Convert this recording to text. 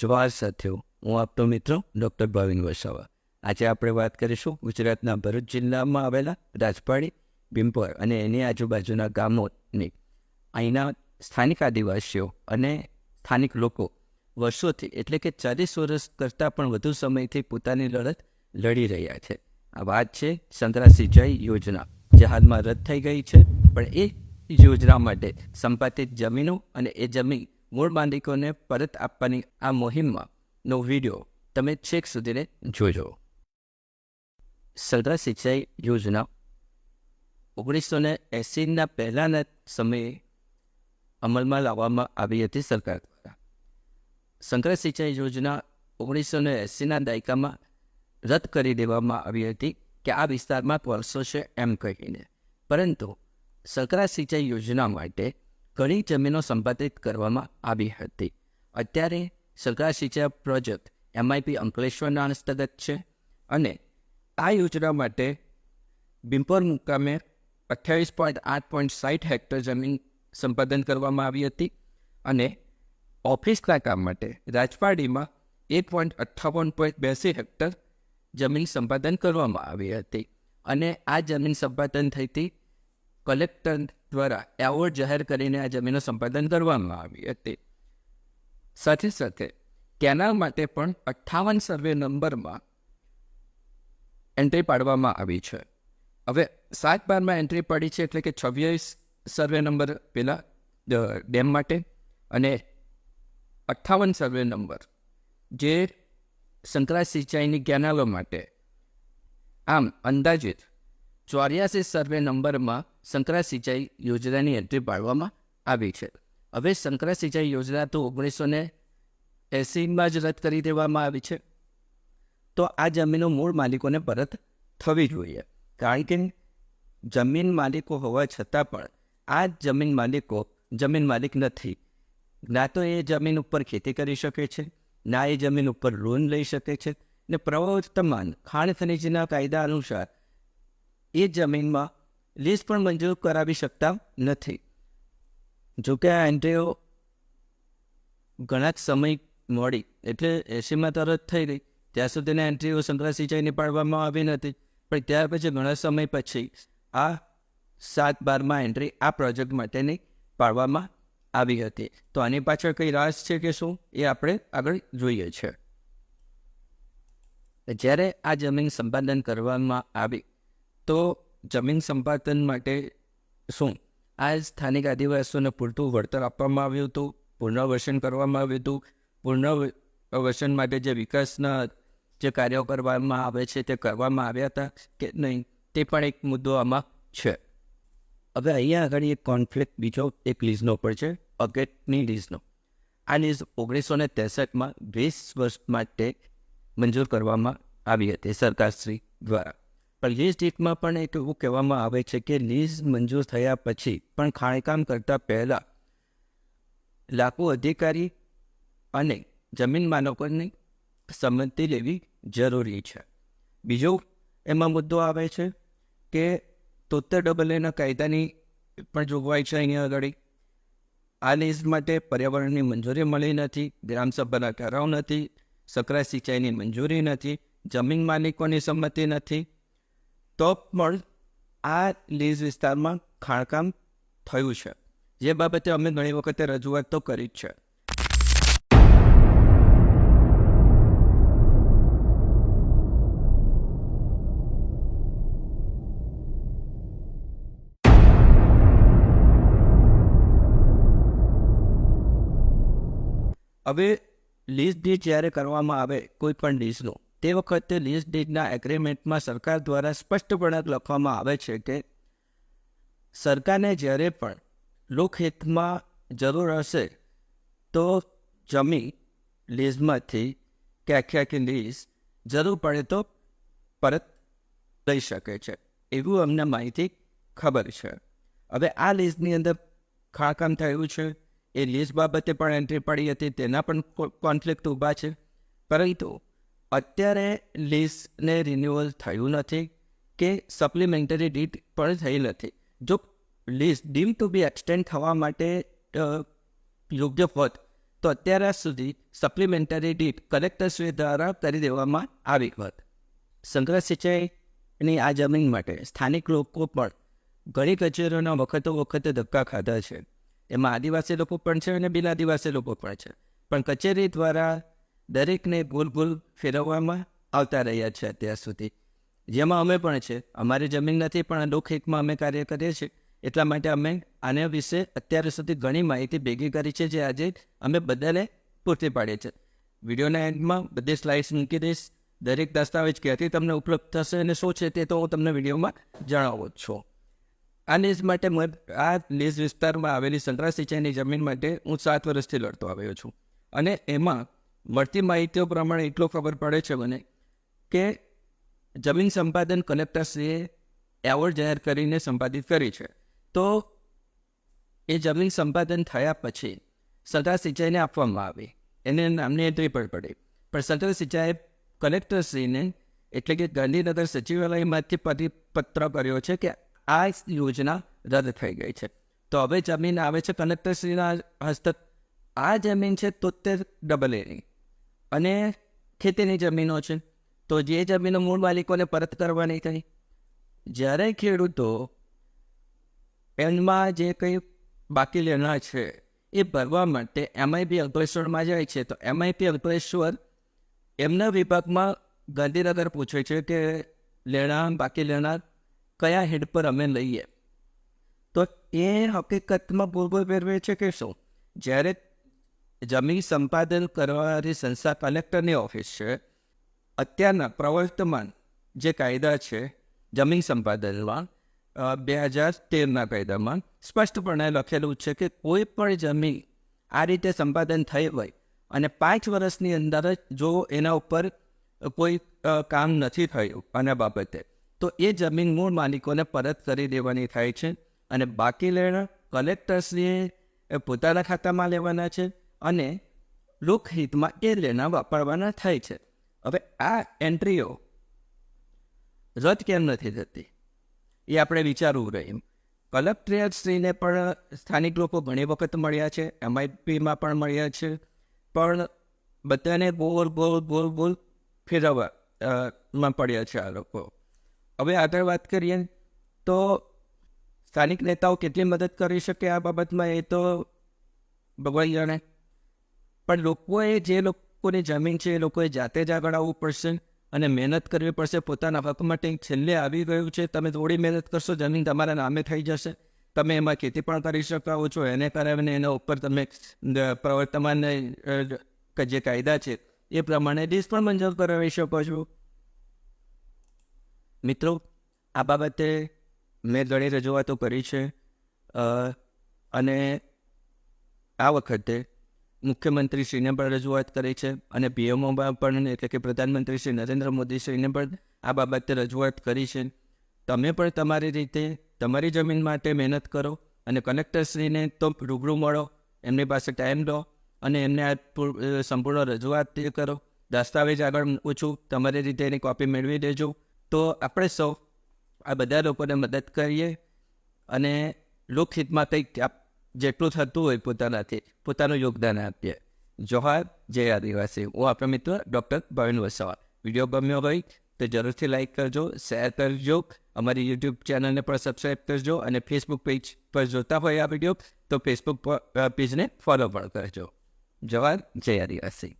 જવાહર સાથીઓ હું આપતો મિત્ર ડૉક્ટર ભાવિન વસાવા. આજે આપણે વાત કરીશું ગુજરાતના ભરૂચ જિલ્લામાં આવેલા રાજપાડી બિમ્પર અને એની આજુબાજુના ગામોની. અહીંના સ્થાનિક આદિવાસીઓ અને સ્થાનિક લોકો વર્ષોથી એટલે કે ચાલીસ વર્ષ કરતાં પણ વધુ સમયથી પોતાની લડત લડી રહ્યા છે. આ વાત છે સંતરા સિંચાઈ યોજના, જે હાલમાં રદ થઈ ગઈ છે. પણ એ યોજના માટે સંપાદિત જમીનો અને એ જમીન મૂળ માલિકોને પરત આપવાની આ મુહિમમાં વીડિયો તમે છેક સુધીને જોજો. સરદાર સિંચાઈ યોજના. ઓગણીસો ને એંસીના પહેલાંના સમયે અમલમાં લાવવામાં આવી હતી સરકાર દ્વારા. સંકર સિંચાઈ યોજના ઓગણીસો ને એંસીના દાયકામાં રદ કરી દેવામાં આવી હતી કે આ વિસ્તારમાં વર્ષો છે એમ કહીને. પરંતુ સંકરા સિંચાઈ યોજના માટે ઘણી જમીનો સંપાદિત કરવામાં આવી હતી. અત્યારે સરકાર સિંચાઈ પ્રોજેક્ટ એમઆઈપી અંકલેશ્વરના હસ્તગત છે અને આ યોજના માટે બિમ્પોર મુકામે અઠ્યાવીસ પોઈન્ટ આઠ પોઈન્ટ સાઠ હેક્ટર જમીન સંપાદન કરવામાં આવી હતી અને ઓફિસના કામ માટે રાજપાડીમાં એક પોઈન્ટ અઠ્ઠાવન પોઈન્ટ બેસી હેક્ટર જમીન સંપાદન કરવામાં આવી હતી. અને આ જમીન સંપાદન થઈથી કલેક્ટર દ્વારા એવોર્ડ જાહેર કરીને આ જમીનનું સંપાદન કરવામાં આવી હતી. સાથે સાથે કેનાલ માટે પણ અઠ્ઠાવન સર્વે નંબરમાં એન્ટ્રી પાડવામાં આવી છે. હવે સાત બારમાં એન્ટ્રી પડી છે એટલે કે છવ્વીસ સર્વે નંબર પેલા ડેમ માટે અને અઠ્ઠાવન સર્વે નંબર જે સંકરા સિંચાઈની કેનાલો માટે. આમ અંદાજિત ચોર્યાસી સર્વે નંબરમાં સંકરા સિંચાઈ યોજનાની એન્ટ્રી પાડવામાં આવી છે. હવે સંકરા સિંચાઈ યોજના તો ઓગણીસો ને એંસીમાં જ રદ કરી દેવામાં આવી છે. તો આ જમીનો મૂળ માલિકોને પરત થવી જોઈએ. કારણ કે જમીન માલિકો હોવા છતાં પણ આ જમીન માલિકો, જમીન માલિક નથી. ના તો એ જમીન ઉપર ખેતી કરી શકે છે, ના એ જમીન ઉપર લોન લઈ શકે છે ને પ્રવર્તમાન ખાણ ખનીજના કાયદા અનુસાર એ જમીનમાં લીઝ પણ મંજૂર કરાવી શકતા નથી. જોકે આ એન્ટ્રીઓ ઘણા જ સમય મળી એટલે એસીમાં તરત થઈ ગઈ ત્યાં સુધીના એન્ટ્રીઓ સંકરા સિંચાઈની પાડવામાં આવી નથી, પણ ત્યાર પછી ઘણા સમય પછી આ સાત બારમાં એન્ટ્રી આ પ્રોજેક્ટ માટેની પાડવામાં આવી હતી. તો આની પાછળ કઈ રાસ છે કે શું, એ આપણે આગળ જોઈએ છે. જ્યારે આ જમીન સંપાદન કરવામાં આવી, તો જમીન સંપાદન માટે શું? આ સ્થાનિક આદિવાસીઓને પૂરતું વળતર આપવામાં આવ્યું હતું, પુનર્વસન કરવામાં આવ્યું હતું. પુનર્વસન માટે જે વિકાસના જે કાર્યો કરવામાં આવે છે તે કરવામાં આવ્યા હતા કે નહીં, તે પણ એક મુદ્દો આમાં છે. હવે અહીંયા આગળ એક કોન્ફ્લિક્ટ બીજો એક લીઝનો પર છે, અગેટની લીઝનો. આ લીઝ ઓગણીસો ને ત્રેસઠમાં વીસ વર્ષ માટે મંજૂર કરવામાં આવી હતી સરકારશ્રી દ્વારા. પણ લીઝ ડીટમાં પણ એક એવું કહેવામાં આવે છે કે લીઝ મંજૂર થયા પછી પણ ખાણકામ કરતાં પહેલાં લાખો અધિકારી અને જમીન માલકોની સંમતિ લેવી જરૂરી છે. બીજો એમાં મુદ્દો આવે છે કે તોતેર ડબલ એના કાયદાની પણ જોગવાઈ છે અહીંયા આગળ. આ લીઝ માટે પર્યાવરણની મંજૂરી મળી નથી ગ્રામસભાના ઠરાવ નથી સકરા સિંચાઈની મંજૂરી નથી, જમીન માલિકોની સંમતિ નથી તો પણ આ લીઝ વિસ્તારમાં ખાણકામ થયું છે. જે બાબતે અમે ઘણી વખતે રજૂઆત તો કરી જ છે. હવે લીઝ ડી જ્યારે કરવામાં આવે કોઈ પણ લીઝનું તે વખતે લીઝ ડીડના એગ્રીમેન્ટમાં સરકાર દ્વારા સ્પષ્ટપણે લખવામાં આવે છે કે સરકારને જ્યારે પણ લોકહિતમાં જરૂર હશે તો જમીન લીઝમાંથી કે આખી આખી લીઝ જરૂર પડે તો પરત લઈ શકે છે. એવું અમને માહિતી ખબર છે. હવે આ લીઝની અંદર ખાણકામ થયું છે. એ લીઝ બાબતે પણ એન્ટ્રી પડી હતી. તેના પણ કોન્ફ્લિક્ટ ઊભા છે. પરંતુ અત્યારે લીઝને રિન્યુઅલ થયું નથી કે સપ્લિમેન્ટરી ડીટ પણ થઈ નથી. જો lease deem to be extend થવા માટે યોગ્ય હોત, તો અત્યાર સુધી સપ્લિમેન્ટરી ડીટ કલેક્ટરશ્રી દ્વારા કરી દેવામાં આવી હોત. સંગ્રહ સિંચાઈની આ જમીન માટે સ્થાનિક લોકો પણ ઘણી કચેરીઓના વખતો વખતે ધક્કા ખાધા છે. એમાં આદિવાસી લોકો પણ છે અને બિન આદિવાસી લોકો પણ છે. પણ કચેરી દ્વારા દરેકને ભૂલ ભૂલ ફેરવવામાં આવતા રહ્યા છે અત્યાર સુધી. જેમાં અમે પણ છે. અમારી જમીન નથી, પણ લોકહિતમાં અમે કાર્ય કરીએ છીએ. એટલા માટે અમે આના વિશે અત્યાર સુધી ઘણી માહિતી ભેગી કરી છે, જે આજે અમે બધાને પૂરતી પાડીએ છીએ. વિડીયોના એન્ડમાં બધી સ્લાઇડ્સ મૂકી દઈશ. દરેક દસ્તાવેજ ક્યાંથી તમને ઉપલબ્ધ થશે અને શું છે તે તો હું તમને વિડીયોમાં જણાવું છું. આ લીઝ માટે આ લીઝ વિસ્તારમાં આવેલી સંતરા સિંચાઈની જમીન માટે હું સાત વર્ષથી લડતો આવ્યો છું. અને એમાં મળતી માહિતીઓ પ્રમાણે એટલો ખબર પડે છે મને કે જમીન સંપાદન કલેક્ટરશ્રીએ એવોર્ડ જાહેર કરીને સંપાદિત કરી છે. તો એ જમીન સંપાદન થયા પછી સરદાર સિંચાઈને આપવામાં આવી. એને નામની એન્ટ્રી પણ પડી. પણ સરદાર સિંચાએ કલેક્ટરશ્રીને એટલે કે ગાંધીનગર સચિવાલયમાંથી પરિપત્ર કર્યો છે કે આ યોજના રદ થઈ ગઈ છે. તો હવે જમીન આવે છે કલેક્ટરશ્રીના હસ્તક આ જમીન છે તોતેર ડબલ એની. અને ખેતીની જમીનો છે, તો જે જમીનો મૂળ માલિકોને પરત કરવાની થઈ. જ્યારે ખેડૂતો એમમાં જે કંઈ બાકી લેના છે, એ ભરવા માટે એમઆઈપી અલ્પેશ્વરમાં જાય છે, તો એમઆઈપી અલ્પેશ્વર એમના વિભાગમાં ગાંધીનગર પૂછે છે કે, લેણા, બાકી લેનાર કયા હેડ પર અમે લઈએ? તો એ હકીકતમાં પૂર્વ ફેરવે છે કે શું? જ્યારે જમીન સંપાદન કરવાની સંસ્થા કલેક્ટરની ઓફિસ છે, અત્યારના પ્રવર્તમાન જે કાયદા છે જમીન સંપાદનમાં બે હજાર તેરના કાયદામાં સ્પષ્ટપણે લખેલું છે કે કોઈ પણ જમીન આ રીતે સંપાદન થઈ હોય અને પાંચ વર્ષની અંદર જ જો એના ઉપર કોઈ કામ નથી થયું આના બાબતે, તો એ જમીન મૂળ માલિકોને પરત કરી દેવાની થાય છે અને બાકી લેણા કલેક્ટર્સને પોતાના ખાતામાં લેવાના છે અને લોકહિતમાં એ લેના વાપરવાના થાય છે. હવે આ એન્ટ્રીઓ રદ કેમ નથી થતી? એ આપણે વિચારવું રહ્યું. કલેક્ટરેટશ્રીને પણ સ્થાનિક લોકો ઘણી વખત મળ્યા છે એમઆઈપીમાં પણ મળ્યા છે, પણ બધાને બોલ બોલ બોલ બોલ ફેરવવા માં પડ્યા છે આ લોકો. હવે આગળ વાત કરીએ તો સ્થાનિક નેતાઓ કેટલી મદદ કરી શકે આ બાબતમાં એ તો ભગવાન જાણે પણ લોકોએ જે લોકોની જમીન છે એ લોકોએ જાતે જ આગળ આવવું પડશે અને મહેનત કરવી પડશે પોતાના હક માટે. છેલ્લે આવી ગયું છે, તમે થોડી મહેનત કરશો, જમીન તમારા નામે થઈ જશે. તમે એમાં ખેતી પણ કરી શકો છો, એને કારણે એના ઉપર તમે પ્રવર્તમાન જે કાયદા છે, એ પ્રમાણે ડીસ પણ મંજૂર કરાવી શકો છો. મિત્રો, આ બાબતે મેં ઘણી રજૂઆતો કરી છે અને આ વખતે મુખ્યમંત્રીશ્રીને પણ રજૂઆત કરી છે અને પીએમઓમાં પણ એટલે કે પ્રધાનમંત્રી શ્રી નરેન્દ્ર મોદીશ્રીને પણ આ બાબતે રજૂઆત કરી છે. તમે પણ તમારી રીતે તમારી જમીન માટે મહેનત કરો અને કલેક્ટરશ્રીને તો રૂબરૂ મળો, એમની પાસે ટાઈમ લો અને એમને આ સંપૂર્ણ રજૂઆત કરો. દસ્તાવેજ આગળ મૂકું તમારી રીતે એની કોપી મેળવી દેજો. તો આપણે સૌ આ બધા લોકોને મદદ કરીએ અને લોકહિતમાં કંઈક જેટલું થતું હોય પોતાનાથી. પોતાનું યોગદાન આપીએ. જોહાર, જય આદિવાસી. હું આપણા મિત્ર ડૉક્ટર ભવિન વસાવા. વીડિયો ગમ્યો હોય તો જરૂરથી લાઈક કરજો, શેર કરજો, અમારી યુટ્યુબ ચેનલને પણ સબસ્ક્રાઈબ કરજો અને ફેસબુક પેજ પર જોતા હોય આ વીડિયો, તો ફેસબુક પેજને ફોલો પણ કરજો. જવાહર જય આદિવાસી.